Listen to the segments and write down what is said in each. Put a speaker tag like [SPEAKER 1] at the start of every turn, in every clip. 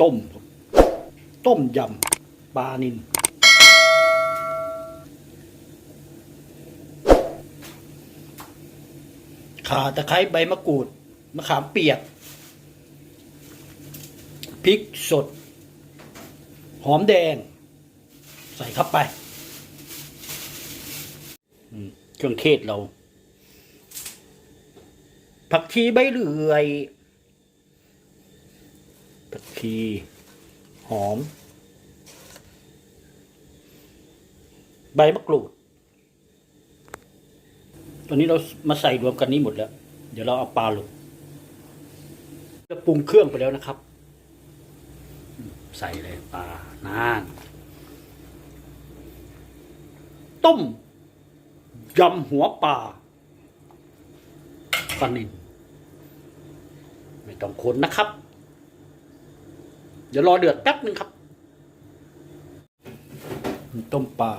[SPEAKER 1] ต้ม ต้มยำปลานินข่าตะไคร้ใบมะกรูด มะขามเปียก พริกสด หอมแดง ใส่เข้าไปเครื่องเทศเรา ผักชีใบเหลื่อย ผักชีหอม ใบมะกรูด ตอนนี้เรามาใส่รวมกันนี้หมดแล้ว เดี๋ยวเราเอาปลาลงจะปรุงเครื่องไปแล้วนะครับ ใส่เลยปลานานต้มยำหัวปลาปลานินไม่ต้องคนนะครับ เดี๋ยวรอเดือดแป๊บหนึ่งครับ ต้มปลา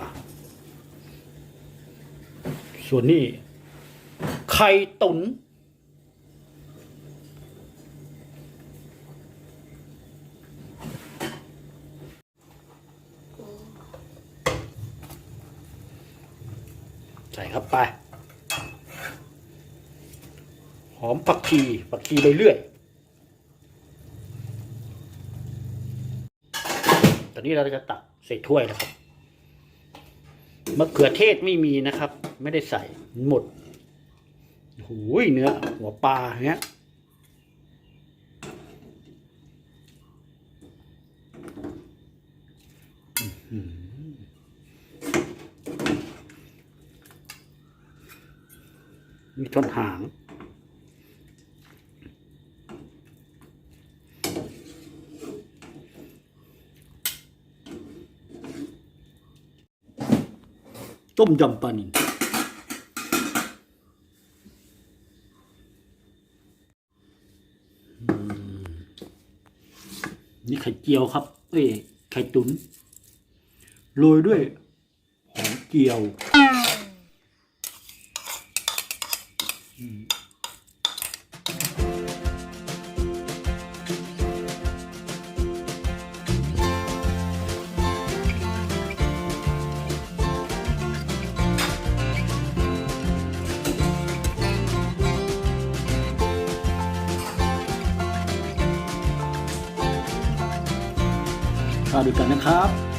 [SPEAKER 1] ส่วนนี้ไข่ตุนใส่เข้าไป หอมผักชีผักชีไปเรื่อย ตอนนี้เราจะตักใส่ถ้วยนะครับมะเขือเทศไม่มีนะครับ ไม่ได้ใส่หมดหูยเนื้อหัวปลาเนี้ยมีท่อนหาง ต้มยำปลานิลนี่ไข่เจียวครับ เอ้ย ไข่ตุ๋นโรยด้วยหอมเจียว อืม มาดูกันนะครับ